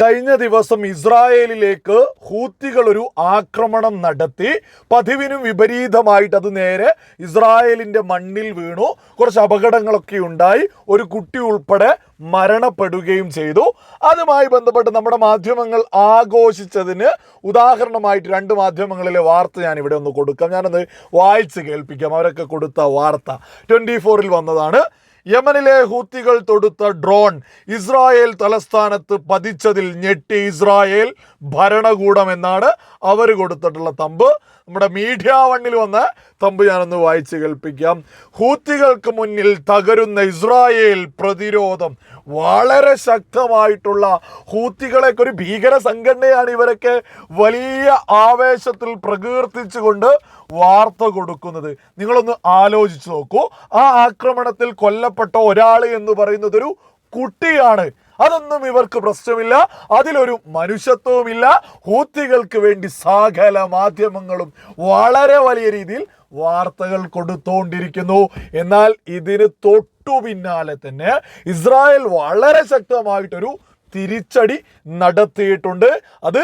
കഴിഞ്ഞ ദിവസം ഇസ്രായേലിലേക്ക് ഹൂത്തികൾ ഒരു ആക്രമണം നടത്തി. പതിവിനും വിപരീതമായിട്ട് അത് നേരെ ഇസ്രായേലിന്റെ മണ്ണിൽ വീണു. കുറച്ച് അപകടങ്ങളൊക്കെ ഉണ്ടായി. ഒരു കുട്ടി ഉൾപ്പെടെ മരണപ്പെടുകയും ചെയ്തു. അതുമായി ബന്ധപ്പെട്ട് നമ്മുടെ മാധ്യമങ്ങൾ ആഘോഷിച്ചതിന് ഉദാഹരണമായിട്ട് രണ്ട് മാധ്യമങ്ങളിലെ വാർത്ത ഞാൻ ഇവിടെ ഒന്ന് കൊടുക്കാം. ഞാനത് വായിച്ച് കേൾപ്പിക്കാം. അവരൊക്കെ കൊടുത്ത വാർത്ത ട്വന്റി ഫോറിൽ വന്നതാണ്. യമനിലെ ഹൂത്തികൾ തൊടുത്ത ഡ്രോൺ ഇസ്രായേൽ തലസ്ഥാനത്ത് പതിച്ചതിൽ ഞെട്ടി ഇസ്രായേൽ ഭരണകൂടം എന്നാണ് അവർ കൊടുത്തിട്ടുള്ള തമ്പ്. നമ്മുടെ മീഡിയ വണ്ണിൽ വന്ന തമ്പ് ഞാനൊന്ന് വായിച്ച് കേൾപ്പിക്കാം. ഹൂത്തികൾക്ക് മുന്നിൽ തകരുന്ന ഇസ്രായേൽ പ്രതിരോധം വളരെ ശക്തമായിട്ടുള്ള ഹൂത്തികളെയൊക്കെ ഒരു ഭീകര സംഘടനയാണ് ഇവരൊക്കെ. വലിയ ആവേശത്തിൽ പ്രകീർത്തിച്ചുകൊണ്ട് വാർത്ത കൊടുക്കുന്നത്. നിങ്ങളൊന്ന് ആലോചിച്ച് നോക്കൂ. ആ ആക്രമണത്തിൽ കൊല്ലപ്പെട്ട ഒരാൾ എന്ന് പറയുന്നത് ഒരു കുട്ടിയാണ്. അതൊന്നും ഇവർക്ക് പ്രശ്നമില്ല. അതിലൊരു മനുഷ്യത്വവുമില്ല. ഹൂത്തികൾക്ക് വേണ്ടി സകല മാധ്യമങ്ങളും വളരെ വലിയ രീതിയിൽ വാർത്തകൾ കൊടുത്തുകൊണ്ടിരിക്കുന്നു എന്നാൽ ഇതിന് തൊട്ടു പിന്നാലെ തന്നെ ഇസ്രായേൽ വളരെ ശക്തമായിട്ടൊരു തിരിച്ചടി നടത്തിയിട്ടുണ്ട്. അത്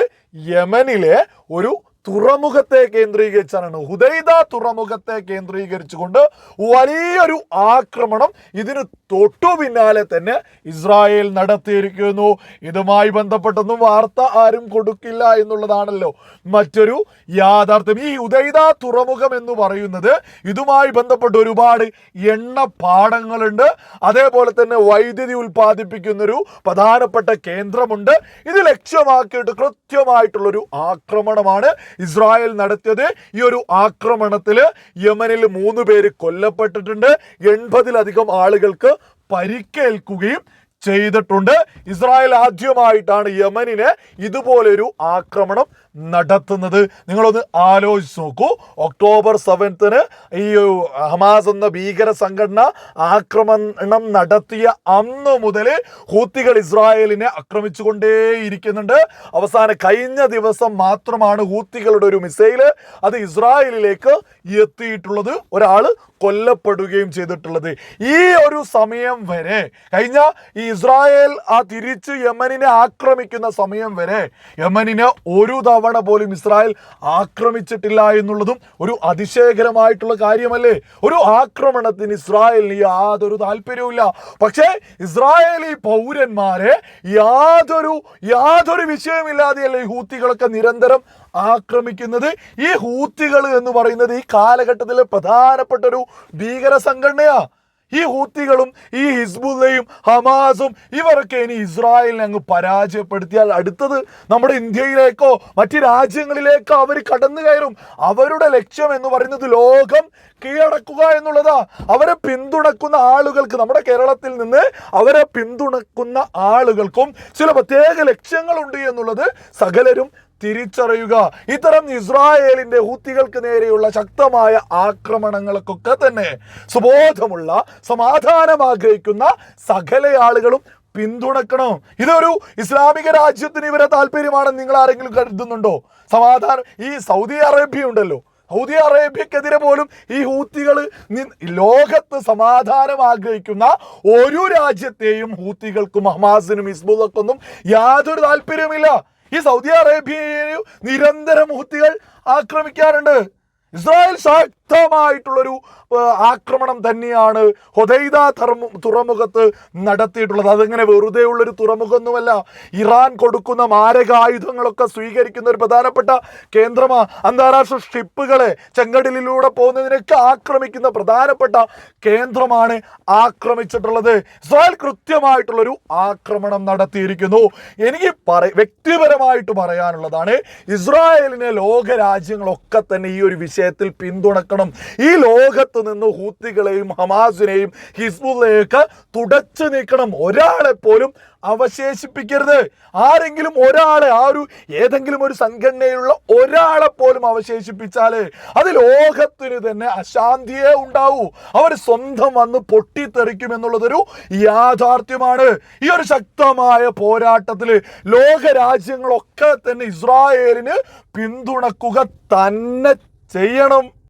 യമനിലെ ഒരു തുറമുഖത്തെ കേന്ദ്രീകരിച്ചാണ്. ഹുദൈദ തുറമുഖത്തെ കേന്ദ്രീകരിച്ചുകൊണ്ട് വലിയൊരു ആക്രമണം ഇതിന് തൊട്ടു പിന്നാലെ തന്നെ ഇസ്രായേൽ നടത്തിയിരിക്കുന്നു. ഇതുമായി ബന്ധപ്പെട്ടൊന്നും വാർത്ത ആരും കൊടുക്കില്ല എന്നുള്ളതാണല്ലോ. മറ്റൊരു യാഥാർത്ഥ്യം. ഈ ഉദൈത തുറമുഖം എന്ന് പറയുന്നത് ഇതുമായി ബന്ധപ്പെട്ട് ഒരുപാട് എണ്ണ പാടങ്ങളുണ്ട് അതേപോലെ തന്നെ വൈദ്യുതി ഉൽപ്പാദിപ്പിക്കുന്നൊരു പ്രധാനപ്പെട്ട കേന്ദ്രമുണ്ട്. ഇത് ലക്ഷ്യമാക്കിയിട്ട് കൃത്യമായിട്ടുള്ളൊരു ആക്രമണമാണ് ഇസ്രായേൽ നടത്തിയത്. ഈ ഒരു ആക്രമണത്തിൽ യമനിൽ മൂന്ന് പേര് കൊല്ലപ്പെട്ടിട്ടുണ്ട്. എൺപതിലധികം ആളുകൾക്ക് പരിക്കേൽക്കുകയും ചെയ്തിട്ടുണ്ട്. ഇസ്രായേൽ ആദ്യമായിട്ടാണ് യമനിനെ ഇതുപോലൊരു ആക്രമണം നടത്തുന്നത്. നിങ്ങളൊന്ന് ആലോചിച്ച് നോക്കൂ. ഒക്ടോബർ സെവൻത്തിന് ഈ ഹമാസ് എന്ന ഭീകര സംഘടന ആക്രമണം നടത്തിയ അന്ന് മുതൽ ഹൂത്തികൾ ഇസ്രായേലിനെ ആക്രമിച്ചുകൊണ്ടേയിരിക്കുന്നുണ്ട്. അവസാന കഴിഞ്ഞ ദിവസം മാത്രമാണ് ഹൂത്തികളുടെ ഒരു മിസൈൽ അത് ഇസ്രായേലിലേക്ക് എത്തിയിട്ടുള്ളത്. ഒരാൾ കൊല്ലപ്പെടുകയും ചെയ്തിട്ടുള്ളത്. ഈ ഒരു സമയം വരെ കഴിഞ്ഞ ഈ ഇസ്രായേൽ ആ തിരിച്ച് യമനിനെ ആക്രമിക്കുന്ന സമയം വരെ യമനിനെ ഒരു തവണ പോലും ഇസ്രായേൽ ആക്രമിച്ചിട്ടില്ല എന്നുള്ളതും ഒരു അതിശയകരമായിട്ടുള്ള കാര്യമല്ലേ? ഒരു ആക്രമണത്തിന് ഇസ്രായേലിന് യാതൊരു താല്പര്യവുമില്ല. പക്ഷേ ഇസ്രായേലി പൗരന്മാരെ യാതൊരു യാതൊരു വിഷയമില്ലാതെയല്ലേ ഈ ഹൂത്തികളൊക്കെ നിരന്തരം ആക്രമിക്കുന്നത്? ഈ ഹൂത്തികൾ എന്ന് പറയുന്നത് ഈ കാലഘട്ടത്തിലെ പ്രധാനപ്പെട്ട ഒരു ഭീകര സംഘടനയാ. ഈ ഹൂത്തികളും ഈ ഹിസ്ബുല്ലയും ഹമാസും ഇവരൊക്കെ ഇനി ഇസ്രായേലിനെ അങ്ങ് പരാജയപ്പെടുത്തിയാൽ അടുത്തത് നമ്മുടെ ഇന്ത്യയിലേക്കോ മറ്റ് രാജ്യങ്ങളിലേക്കോ അവർ കടന്നു കയറും. അവരുടെ ലക്ഷ്യം എന്ന് പറയുന്നത് ലോകം കീഴടക്കുക എന്നുള്ളതാ. അവരെ പിന്തുണക്കുന്ന ആളുകൾക്ക് നമ്മുടെ കേരളത്തിൽ നിന്ന് അവരെ പിന്തുണക്കുന്ന ആളുകൾക്കും ചില പ്രത്യേക ലക്ഷ്യങ്ങളുണ്ട് എന്നുള്ളത് സകലരും തിരിച്ചറിയുക. ഇത്തരം ഇസ്രായേലിന്റെ ഹൂത്തികൾക്ക് നേരെയുള്ള ശക്തമായ ആക്രമണങ്ങൾക്കൊക്കെ തന്നെ സുബോധമുള്ള സമാധാനം ആഗ്രഹിക്കുന്ന സകല ആളുകളും പിന്തുണക്കണം. ഇതൊരു ഇസ്ലാമിക രാജ്യത്തിന് ഇവരെ താല്പര്യമാണെന്ന് നിങ്ങൾ ആരെങ്കിലും കരുതുന്നുണ്ടോ? സമാധാനം ഈ സൗദി അറേബ്യ ഉണ്ടല്ലോ. സൗദി അറേബ്യക്കെതിരെ പോലും ഈ ഹൂത്തികൾ ലോകത്ത് സമാധാനം ആഗ്രഹിക്കുന്ന ഒരു രാജ്യത്തെയും ഹൂത്തികൾക്കും ഹമാസിനും ഇസ്ബുദക്കൊന്നും യാതൊരു താല്പര്യമില്ല ഈ സൗദി അറേബ്യയെ നിരന്തരം ഹുത്തികൾ ആക്രമിക്കാറുണ്ട്. ഇസ്രായേൽ ശക്തമായിട്ടുള്ളൊരു ആക്രമണം തന്നെയാണ് ഹൊദൈദ തുറമു തുറമുഖത്ത് നടത്തിയിട്ടുള്ളത്. അതിങ്ങനെ വെറുതെ ഉള്ളൊരു തുറമുഖമൊന്നുമല്ല ഇറാൻ കൊടുക്കുന്ന മാരകായുധങ്ങളൊക്കെ സ്വീകരിക്കുന്ന ഒരു പ്രധാനപ്പെട്ട കേന്ദ്രമാണ് അന്താരാഷ്ട്ര ഷിപ്പുകളെ ചെങ്കടലിലൂടെ പോകുന്നതിനൊക്കെ ആക്രമിക്കുന്ന പ്രധാനപ്പെട്ട കേന്ദ്രമാണ് ആക്രമിച്ചിട്ടുള്ളത്. ഇസ്രായേൽ കൃത്യമായിട്ടുള്ളൊരു ആക്രമണം നടത്തിയിരിക്കുന്നു. എനിക്ക് പറ വ്യക്തിപരമായിട്ട് പറയാനുള്ളതാണ് ഇസ്രായേലിനെ ലോക രാജ്യങ്ങളൊക്കെ തന്നെ ഈ ഒരു വിഷയത്തിൽ പിന്തുണക്കണം ഈ ലോകത്ത് നിന്ന് ഹൂത്തികളെയും ഹമാസിനെയും ഹിസ്ബുള്ളയൊക്കെ തുടച്ചു നീക്കണം. ഒരാളെ പോലും അവശേഷിപ്പിക്കരുത്. ആരെങ്കിലും ഒരാളെ ആ ഒരു ഏതെങ്കിലും ഒരു സംഘടനയിലുള്ള ഒരാളെ പോലും അവശേഷിപ്പിച്ചാൽ അത് ലോകത്തിന് തന്നെ അശാന്തിയെ ഉണ്ടാവൂ. അവർ സ്വന്തം വന്ന് പൊട്ടിത്തെറിക്കും എന്നുള്ളതൊരു യാഥാർത്ഥ്യമാണ്. ഈ ഒരു ശക്തമായ പോരാട്ടത്തിൽ ലോക രാജ്യങ്ങളൊക്കെ തന്നെ ഇസ്രായേലിന് പിന്തുണക്കുക തന്നെ ചെയ്യണം.